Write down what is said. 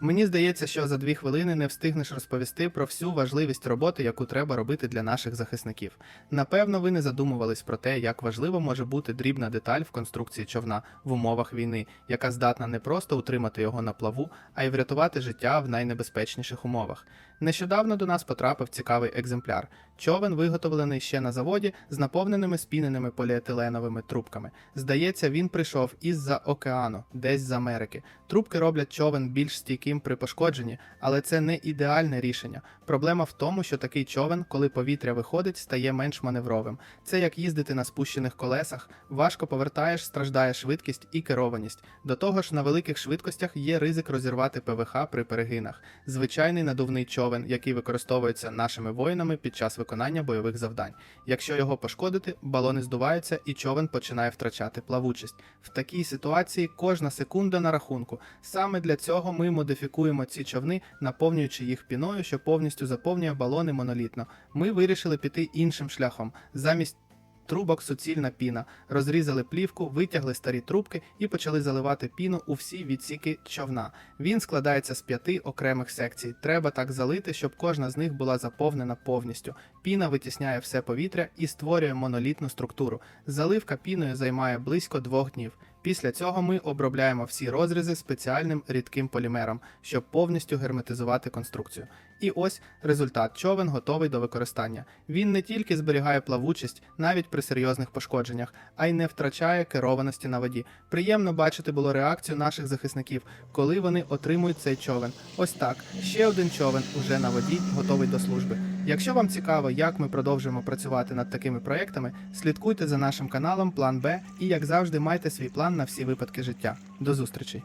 Мені здається, що за дві хвилини не встигнеш розповісти про всю важливість роботи, яку треба робити для наших захисників. Напевно, ви не задумувались про те, як важливо може бути дрібна деталь в конструкції човна в умовах війни, яка здатна не просто утримати його на плаву, а й врятувати життя в найнебезпечніших умовах. Нещодавно до нас потрапив цікавий екземпляр. Човен виготовлений ще на заводі з наповненими спіненими поліетиленовими трубками. Здається, він прийшов із-за океану, десь з Америки. Трубки роблять човен більш стійким при пошкодженні, але це не ідеальне рішення. Проблема в тому, що такий човен, коли повітря виходить, стає менш маневровим. Це як їздити на спущених колесах, важко повертаєш, страждає швидкість і керованість. До того ж, на великих швидкостях є ризик розірвати ПВХ при перегинах. Звичайний надувний човен, який використовується нашими воїнами під час виконання бойових завдань. Якщо його пошкодити, балони здуваються і човен починає втрачати плавучість. В такій ситуації кожна секунда на рахунку. Саме для цього ми модифікуємо ці човни, наповнюючи їх піною, що повністю заповнює балони монолітно. Ми вирішили піти іншим шляхом. Замість трубок суцільна піна, розрізали плівку, витягли старі трубки і почали заливати піну у всі відсіки човна. Він складається з п'яти окремих секцій. Треба так залити, щоб кожна з них була заповнена повністю. Піна витісняє все повітря і створює монолітну структуру. Заливка піною займає близько двох днів. Після цього ми обробляємо всі розрізи спеціальним рідким полімером, щоб повністю герметизувати конструкцію. І ось результат човен готовий до використання. Він не тільки зберігає плавучість навіть при серйозних пошкодженнях, а й не втрачає керованості на воді. Приємно бачити було реакцію наших захисників, коли вони отримують цей човен. Ось так, ще один човен уже на воді, готовий до служби. Якщо вам цікаво, як ми продовжуємо працювати над такими проектами, слідкуйте за нашим каналом План Б і, як завжди, майте свій план на всі випадки життя. До зустрічі!